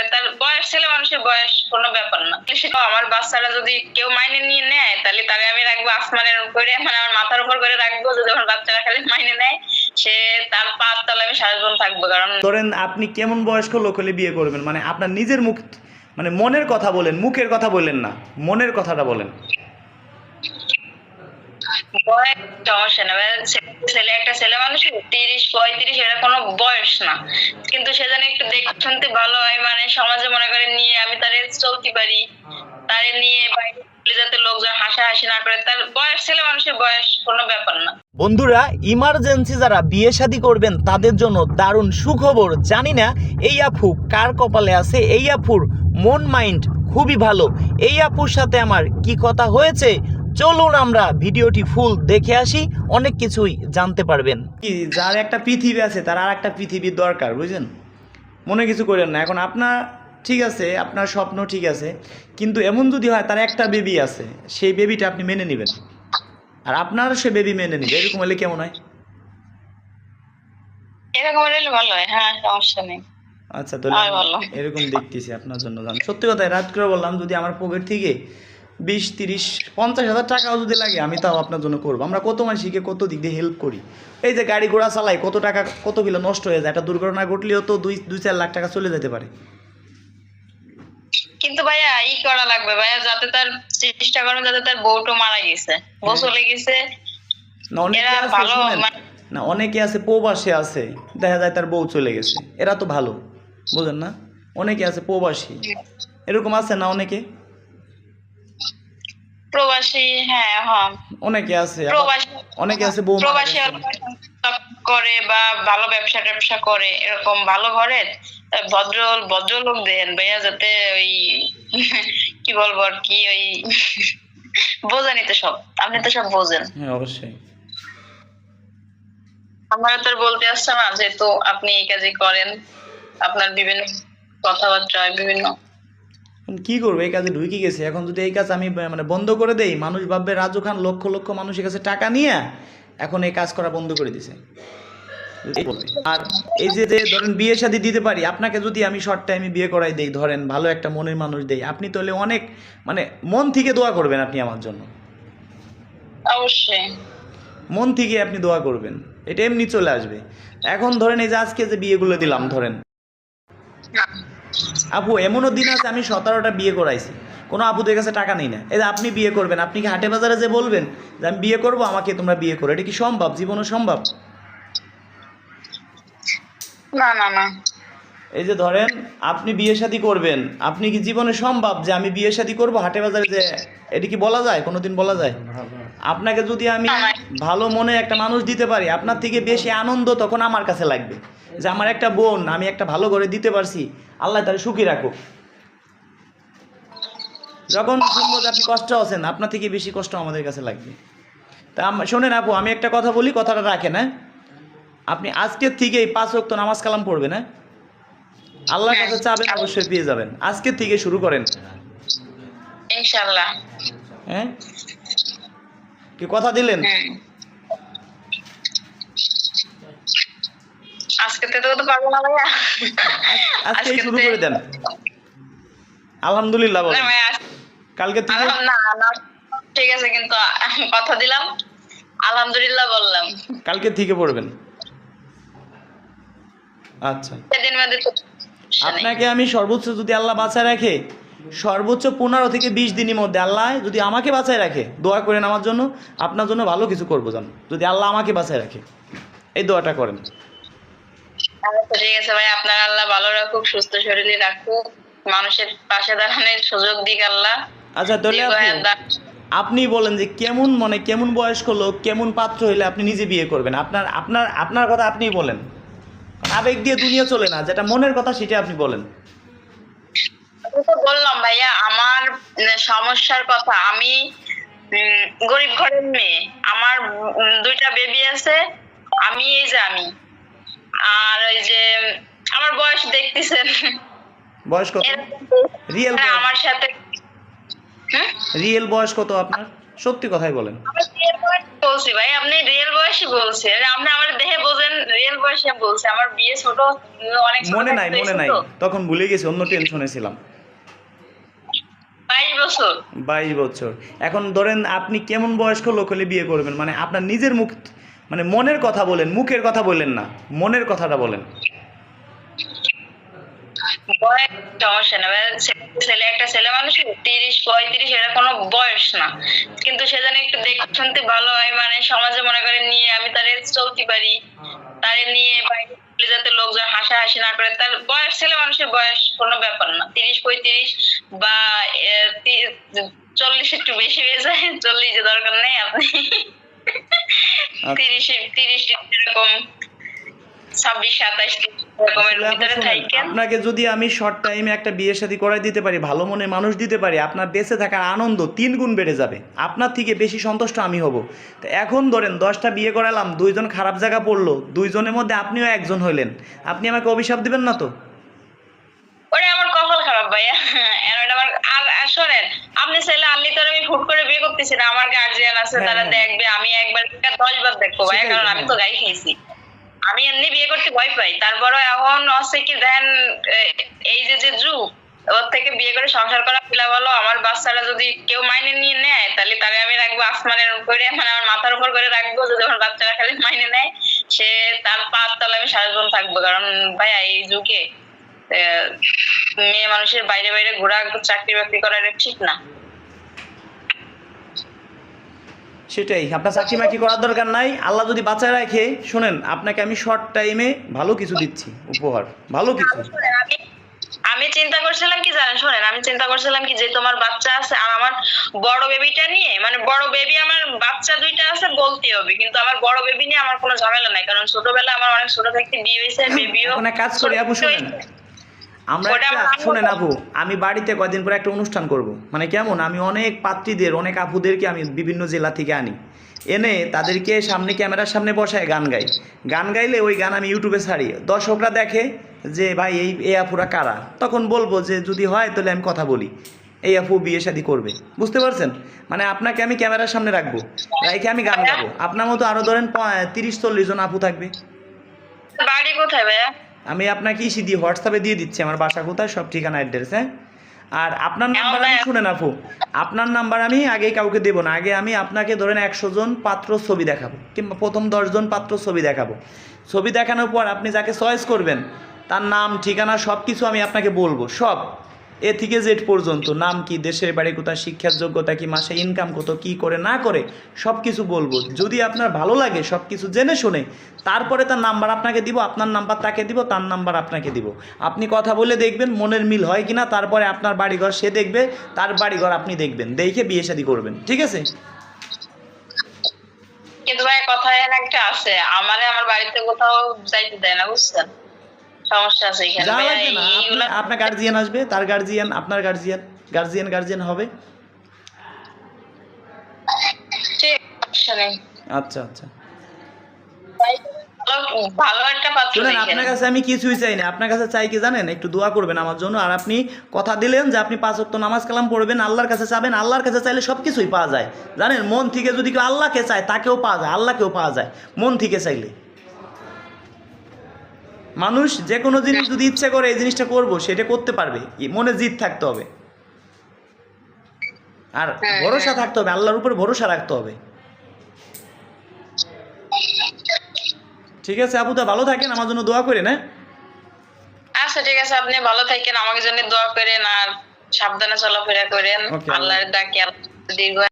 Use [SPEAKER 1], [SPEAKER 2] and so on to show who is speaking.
[SPEAKER 1] করে তার বয়স, ছেলে মানুষের বয়স কোনো ব্যাপার না। সেটা আমার বাচ্চারা যদি কেউ মাইনে নিয়ে নেয়, তাহলে তারে আমি রাখব আসমানের উপরে মানে আমার মাথার উপর করে রাখব, যদি আমার বাচ্চারা খালি মাইনে নেয়, সে তার পাঁচ তাহলে আমি সারা জীবন থাকব। কারণ
[SPEAKER 2] ধরেন আপনি কেমন বয়স্ক লোক হলে বিয়ে করবেন? মানে আপনার নিজের মুখ মানে মনের কথা বলেন, মুখের কথা বলেন না, মনের কথাটা বলেন।
[SPEAKER 1] সমস্যা না ছেলে, একটা ছেলে মানুষ, তিরিশ, পঁয়ত্রিশ এটা কোনো বয়স না। কিন্তু সে একটু দেখতে শুনতে ভালো হয় মানে সমাজে মনে করে নিয়ে আমি চলতে পারি। নিয়ে বাইরে যাতে লোকজন না করে, তার বয়স, ছেলে মানুষের বয়স কোনো ব্যাপার না।
[SPEAKER 2] বন্ধুরা ইমার্জেন্সি যারা বিয়ে শাদী করবেন, তাদের জন্য দারুণ সুখবর। জানি না, এই আফু কার কপালে আছে? এই আফুর মন মাইন্ড খুবই ভালো। এই আপুর সাথে আমার কি কথা হয়েছে? চলুন আমরা ভিডিওটি ফুল দেখে আসি অনেক কিছুই জানতে পারবেন। কি যার একটা পৃথিবী আছে তার আর একটা পৃথিবীর দরকার বুঝলেন মনে কিছু করেন না এখন আপনার ঠিক আছে আপনার স্বপ্ন ঠিক আছে কিন্তু এমন যদি হয় তার একটা বেবি আছে সেই বেবিটা আপনি মেনে নেবেন। আর আপনার সে বেবি মেনে নিবে এরকম হলে কেমন হয়?
[SPEAKER 1] এরকম হলে ভালো হয় হ্যাঁ সমস্যা নেই।
[SPEAKER 2] আচ্ছা তাহলে এরকম দেখতেছি আপনার জন্য জান। সত্যি কথা রাত করে বললাম যদি আমার পকেট থেকে বিশ তিরিশ পঞ্চাশ হাজার টাকাও যদি লাগে আমি তাও আপনার জন্য করব। আমরা কত মানুষকে কত দিক দিয়ে হেল্প করি। এই যে গাড়ি ঘোড়া চালাই কত টাকা কত কিলো নষ্ট হয়ে যায় একটা দুর্ঘটনা ঘটলেও তো দুই দুই চার লাখ টাকা চলে যেতে পারে।
[SPEAKER 1] কিন্তু ভাইয়া ই করা লাগবে। ভাইয়া যাতে তার চেষ্টা করবেন যাতে তার বউটো মারা গেছে। বউ চলে গেছে।
[SPEAKER 2] না অনেকে
[SPEAKER 1] ভালো মানে-
[SPEAKER 2] না অনেকে আছে প্রবাসে আছে দেখা যায় তার বউ চলে গেছে। এরা তো ভালো বুঝেন না? অনেকে আছে প্রবাসী। এরকম আছে না অনেকে?
[SPEAKER 1] প্রবাসী হ্যাঁ হ্যাঁ।
[SPEAKER 2] অনেকে আছে
[SPEAKER 1] প্রবাসী
[SPEAKER 2] অনেকে আছে বউ
[SPEAKER 1] প্রবাসী করে বা ভালো ব্যবসা ট্যাবসা করে এরকম ভালো ঘরের ভদ্র ভদ্রলোক দেন ভাইয়া যাতে ওই কি বলব আর কি ওই বোঝেনি তো সব আপনি তো সব বোঝেন।
[SPEAKER 2] হ্যাঁ অবশ্যই।
[SPEAKER 1] আমার তো বলতে আসছে না যেহেতু আপনি এই কাজই করেন আপনার বিভিন্ন কথাবার্তা বিভিন্ন
[SPEAKER 2] কি করব? এই কাজে ঢুকে গেছে। এখন যদি এই কাজ আমি মানে বন্ধ করে দেই মানুষ ভাববে রাজু খান লক্ষ লক্ষ মানুষের কাছে টাকা নিয়ে এখন এই কাজ করা বন্ধ করে দিছে। আর এই যে যে ধরেন বিয়ে শাদী দিতে পারি আপনাকে যদি আমি শর্ট টাইমে বিয়ে করাই দেই ধরেন ভালো একটা মনের মানুষ দেই আপনি তাহলে অনেক মানে মন থেকে দোয়া করবেন আপনি আমার জন্য।
[SPEAKER 1] অবশ্যই।
[SPEAKER 2] মন থেকে আপনি দোয়া করবেন। এটা এমনি চলে আসবে। এখন ধরেন এই যে আজকে যে বিয়েগুলো দিলাম ধরেন। আপু এমনও দিন আছে আমি সতেরোটা বিয়ে করাইছি। কোনো আপুদের কাছে টাকা নেই না। এই আপনি বিয়ে করবেন আপনি কি হাটে বাজারে যে বলবেন যে আমি বিয়ে করব আমাকে তোমরা বিয়ে করো এটা কি সম্ভব? জীবনও সম্ভব?
[SPEAKER 1] না না না।
[SPEAKER 2] এই যে ধরেন আপনি বিয়ে শাদী করবেন আপনি কি জীবনে সম্ভব যে আমি বিয়ে শাদী করব হাটে বাজারে যে এটা কি বলা যায়? কোনোদিন বলা যায়? আপনাকে যদি আমি ভালো মনে একটা মানুষ দিতে পারি আপনার থেকে বেশি আনন্দ তখন আমার কাছে লাগবে। যে আমার একটা বোন আমি একটা ভালো করে দিতে পারছি আল্লাহ তার সুখী রাখুক। যখন শুনব যে আপনি কষ্ট আছেন আপনার থেকে বেশি কষ্ট আমাদের কাছে লাগবে। তা শোনেন আপু আমি একটা কথা বলি কথাটা রাখেন হ্যাঁ? আপনি আজকের থেকেই পাঁচ ওয়াক্ত নামাজ কালাম পড়বেন হ্যাঁ? আল্লাহর কাছে চাবেন অবশ্যই পেয়ে যাবেন। আজকের থেকে শুরু করেন। হ্যাঁ? কি কথা দিলেন?
[SPEAKER 1] আজকে তো তো পারব না ভাইয়া। আজকে
[SPEAKER 2] শুরু করে দেন। আলহামদুলিল্লাহ বলেন। কালকে থেকে
[SPEAKER 1] না না ঠিক আছে কিন্তু কথা দিলাম। আলহামদুলিল্লাহ বললাম।
[SPEAKER 2] কালকে থেকে পড়বেন। আচ্ছা। আপনাকে আমি সর্বোচ্চ যদি আল্লাহ বাঁচায় রাখে সর্বোচ্চ পনেরো থেকে বিশ দিনের মধ্যে আল্লাহ যদি আমাকে বাঁচায় রাখে দোয়া করেন আমার জন্য আপনার জন্য ভালো কিছু করব জান। যদি আল্লাহ আমাকে বাঁচায় রাখে এই দোয়াটা করেন।
[SPEAKER 1] আচ্ছা, ঠিক আছে ভাই আপনার আল্লাহ ভালো রাখুক সুস্থ শরীরে রাখুক মানুষের পাশে দাঁড়ানোর সুযোগ দিক আল্লাহ।
[SPEAKER 2] আচ্ছা তাহলে। আপনি বলেন যে কেমন মানে কেমন বয়স্ক লোক কেমন পাত্র হলে আপনি নিজে বিয়ে করবেন? আপনার আপনার আপনার কথা আপনিই বলেন। আবেগ দিয়ে দুনিয়া চলে না যেটা মনের কথা সেটা আপনি বলেন।
[SPEAKER 1] আমি তো বললাম ভাইয়া আমার সমস্যার কথা আমি গরিব ঘরের মেয়ে আমার দুইটা বেবি আছে আমি এই যে আমি। আর ওই যে আমার বয়স দেখতেছেন
[SPEAKER 2] বয়স কত? রিয়েল
[SPEAKER 1] মানে আমার সাথে?
[SPEAKER 2] রিয়েল বয়স কত আপনার? সত্যি কথাই বলেন।
[SPEAKER 1] বয়স বলছি ভাই আপনি রিয়েল বয়সই বলছেন। আপনি আমার দেহে বোঝেন রিয়েল বয়সে বলছে। আমার বিয়ে ছোট অনেক
[SPEAKER 2] মনে নাই মনে নাই। তখন ভুলে গেছি অন্য টেনশনে ছিলাম।
[SPEAKER 1] বাইশ বছর।
[SPEAKER 2] বাইশ বছর। এখন ধরেন আপনি কেমন বয়স্ক লোক হলে বিয়ে করবেন? মানে আপনার নিজের মুখ মানে মনের কথা বলেন, মুখের কথা বলেন না, মনের কথাটা বলেন।
[SPEAKER 1] সমস্যা না ছেলে, একটা ছেলে মানুষ তিরিশ, পঁয়ত্রিশ বয়স না। কিন্তু মানে মনে চলতে পারি। নিয়ে যাতে লোকজন হাসাহাসি না করে, তার বয়স, ছেলে মানুষের বয়স কোনো ব্যাপার না। তিরিশ, পঁয়ত্রিশ বা চল্লিশ একটু বেশি হয়ে যায়, চল্লিশ দরকার নেই আপনি।
[SPEAKER 2] আপনাকে যদি আমি শর্ট টাইমে একটা বিয়ে শাদী করাই দিতে পারি ভালো মনে মানুষ দিতে পারি আপনার বেঁচে থাকার আনন্দ তিন গুণ বেড়ে যাবে। আপনার থেকে বেশি সন্তুষ্ট আমি হব। তো এখন ধরেন দশটা বিয়ে করালাম দুইজন খারাপ জায়গা পড়ল দুইজনের মধ্যে আপনিও একজন হইলেন। আপনি আমাকে অভিশাপ দিবেন না তো
[SPEAKER 1] ওরে আমার কপাল খারাপ ভাইয়া আর ওটা আমার আর আর শোনেন আপনি ছেলে আনলি তো আমি ফুট করে বিয়ে করতেছি না আমার গার্জিয়ান আছে
[SPEAKER 2] হ্যাঁ,
[SPEAKER 1] তারা
[SPEAKER 2] হ্যাঁ।
[SPEAKER 1] দেখবে আমি একবার দশ বার দেখব
[SPEAKER 2] সেটাই,
[SPEAKER 1] কারণ আমি তো
[SPEAKER 2] হ্যাঁ।
[SPEAKER 1] গাই খেয়েছি আমি এমনি বিয়ে করতে ভয় পাই তারপরও এখন হচ্ছে কি দেন এই যে যে যুগ ওর থেকে বিয়ে করে সংসার করা পিলা ভালো আমার বাচ্চারা যদি কেউ মাইনে নিয়ে নেয় তাহলে তারে আমি রাখব আসমানের উপরে মানে আমার মাথার উপর করে রাখব যদি আমার বাচ্চারা খালি মাইনে নেয় সে তার পাঁচ তলা আমি সারা জীবন থাকব কারণ ভাইয়া এই যুগে মেয়ে মানুষের বাইরে বাইরে ঘোরা চাকরি বাকরি করা এটা ঠিক না।
[SPEAKER 2] সেটাই আপনার চাকরি মাকরি করার দরকার নাই। আল্লাহ যদি বাঁচায় রাখে শোনেন আপনাকে আমি শর্ট টাইমে ভালো কিছু দিচ্ছি উপহার ভালো কিছু।
[SPEAKER 1] আমি চিন্তা করছিলাম কি জানেন শোনেন আমি চিন্তা করছিলাম কি যে তোমার বাচ্চা আছে আর আমার বড় বেবিটা নিয়ে মানে বড় বেবি আমার বাচ্চা দুইটা আছে বলতে হবে। কিন্তু আমার বড় বেবি নিয়ে আমার কোনো ঝামেলা নাই কারণ ছোটবেলা আমার অনেক ছোট থাকতে বিয়ে হয়েছে বেবিও
[SPEAKER 2] কাজ করি আপু শোনেন। আমরা একটা শোনেন আপু আমি বাড়িতে কয়দিন পরে একটা অনুষ্ঠান করব। মানে কেমন? আমি অনেক পাত্রীদের অনেক আপুদেরকে আমি বিভিন্ন জেলা থেকে আনি। এনে তাদেরকে সামনে ক্যামেরার সামনে বসায় গান গাই। গান গাইলে ওই গান আমি ইউটিউবে ছাড়ি। দর্শকরা দেখে যে ভাই এই এ আপুরা কারা? তখন বলব যে যদি হয় তাহলে আমি কথা বলি। এই আপু বিয়ে শাদি করবে। বুঝতে পারছেন? মানে আপনাকে আমি ক্যামেরার সামনে রাখব। রাইখে আমি গান গাবো। আপনার মতো আরও ধরেন তিরিশ চল্লিশ জন আপু থাকবে।
[SPEAKER 1] বাড়ি কোথায় ভাইয়া?
[SPEAKER 2] আমি আপনাকে ইসি দিয়ে হোয়াটসঅ্যাপে দিয়ে দিচ্ছি আমার বাসা কোথায় সব ঠিকানা অ্যাড্রেস হ্যাঁ? আর আপনার নাম্বার আমি শুনে না ফু আপনার নাম্বার আমি আগে কাউকে দেবো না আগে আমি আপনাকে ধরেন একশো জন পাত্র ছবি দেখাবো কিংবা প্রথম দশজন পাত্র ছবি দেখাবো। ছবি দেখানোর পর আপনি যাকে চয়েস করবেন তার নাম ঠিকানা সব কিছু আমি আপনাকে বলব সব। এ থেকে জেড পর্যন্ত। নাম কি, দেশের বাড়ি কোথায়, শিক্ষার যোগ্যতা কি, মাসে ইনকাম কত, কি করে, না করে সব কিছু বলব। যদি আপনার ভালো লাগে সব কিছু জেনে শুনে, তারপরে তার নাম্বার আপনাকে দিব, আপনার নাম্বার তাকে দিব, তার নাম্বার আপনাকে দিব। আপনি কথা বলে দেখবেন, মনের মিল হয় কিনা, তারপরে আপনার বাড়িঘর সে দেখবে, তার বাড়িঘর আপনি দেখবেন, দেখে বিয়ে শাদী করবেন, ঠিক আছে?
[SPEAKER 1] কিন্তু ভাই, কথা একটা আছে, আমারে আমার বাড়িতে কোথাও যাইতে দেয় না, বুঝছেন? সমস্যা আছে এখানে
[SPEAKER 2] যা লাগবে না
[SPEAKER 1] এই- এইগুলা
[SPEAKER 2] আপনি- আপনার গার্জিয়ান আসবে তার গার্জিয়ান আপনার গার্জিয়ান গার্জিয়ান গার্জিয়ান হবে। আচ্ছা আচ্ছা। শুনেন আপনার কাছে আমি কিছুই চাই না আপনার কাছে চাই কি জানেন? একটু দোয়া করবেন আমার জন্য আর আপনি কথা দিলেন যে আপনি পাঁচ ওয়াক্ত নামাজ কালাম পড়বেন আল্লাহর কাছে চাবেন আল্লাহর কাছে চাইলে সব কিছুই পাওয়া যায়। জানেন মন থেকে যদি কেউ আল্লাহকে চায় তাকেও পাওয়া যায় আল্লাহকেও পাওয়া যায় মন থেকে চাইলে। মানুষ যে কোনো জিনিস যদি ইচ্ছে করে এই জিনিসটা করব সেটা করতে পারবে। মনে জিদ থাকতে হবে। আর
[SPEAKER 1] হ্যাঁ,
[SPEAKER 2] ভরসা থাকতে হবে আল্লাহর উপর ভরসা রাখতে হবে। ঠিক আছে আপুদা ভালো থাকেন আমার জন্য দোয়া করেন হ্যাঁ?
[SPEAKER 1] আচ্ছা ঠিক আছে আপনি ভালো থাকেন আমাকে জন্য দোয়া করেন আর সাবধানে চলাফেরা করেন। আল্লাহর ডাকে দীর্ঘ